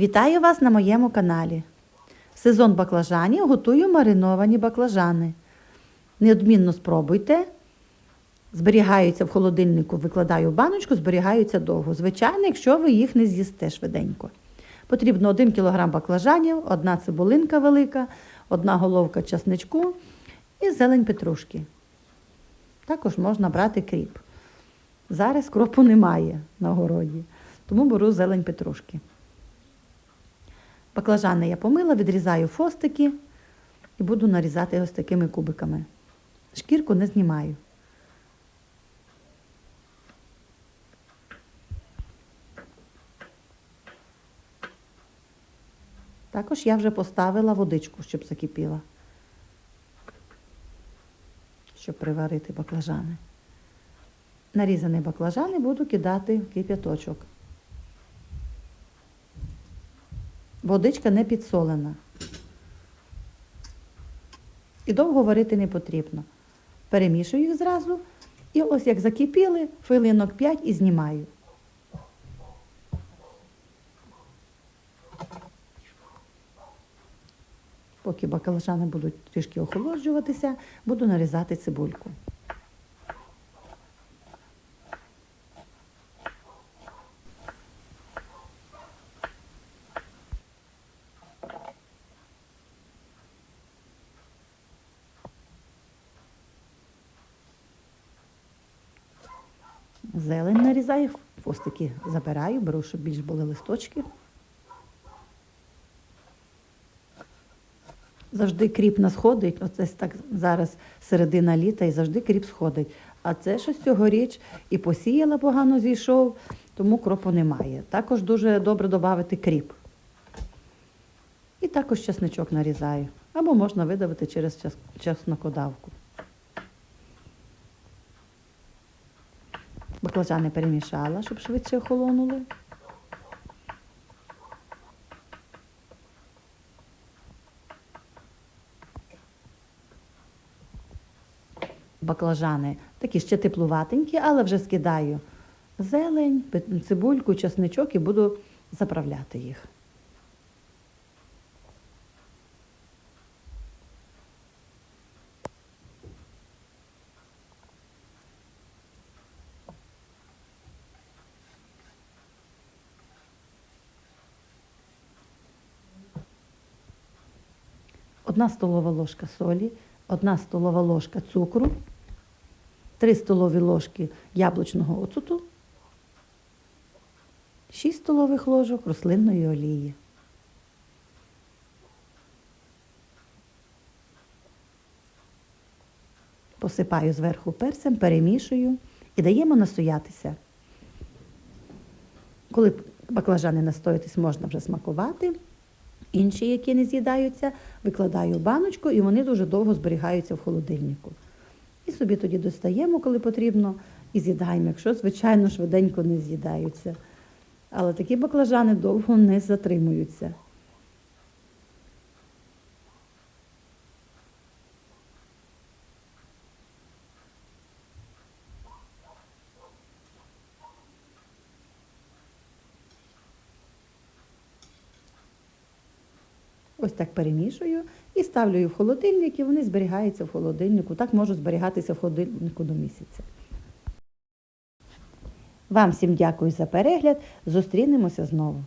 Вітаю вас на моєму каналі. Сезон баклажанів готую мариновані баклажани. Неодмінно спробуйте. Зберігаються в холодильнику, викладаю в баночку, зберігаються довго. Звичайно, якщо ви їх не з'їсте швиденько. Потрібно 1 кг баклажанів, одна цибулинка велика, одна головка часничку і зелень петрушки. Також можна брати кріп. Зараз кропу немає на городі, тому беру зелень петрушки. Баклажани я помила, відрізаю фостики і буду нарізати ось такими кубиками. Шкірку не знімаю. Також я вже поставила водичку, щоб закипіла, щоб приварити баклажани. Нарізані баклажани буду кидати в кип'яточок. Водичка не підсолена. І довго варити не потрібно. Перемішую їх зразу. І ось як закипіли, хвилинок 5 і знімаю. Поки баклажани будуть трішки охолоджуватися, буду нарізати цибульку. Зелень нарізаю, фостики забираю, беру, щоб більш були листочки. Завжди кріп на сходить, оце так зараз середина літа і завжди кріп сходить. А це щось цьогоріч і посіяла погано зійшов, тому кропу немає. Також дуже добре додати кріп. І також чесничок нарізаю. Або можна видавити через чеснокодавку. Баклажани перемішала, щоб швидше охолонули. Баклажани такі ще теплуватенькі, але вже скидаю зелень, цибульку, чесничок і буду заправляти їх. Одна столова ложка солі, одна столова ложка цукру, три столові ложки яблучного оцуту, 6 столових ложок рослинної олії. Посипаю зверху перцем, перемішую і даємо настоятися. Коли баклажани настоятись, можна вже смакувати. Інші, які не з'їдаються, викладаю в баночку і вони дуже довго зберігаються в холодильнику. І собі тоді достаємо, коли потрібно, і з'їдаємо, якщо, звичайно, швиденько не з'їдаються. Але такі баклажани довго не затримуються. Ось так перемішую і ставлю в холодильник, і вони зберігаються в холодильнику. Так можуть зберігатися в холодильнику до місяця. Вам всім дякую за перегляд. Зустрінемося знову.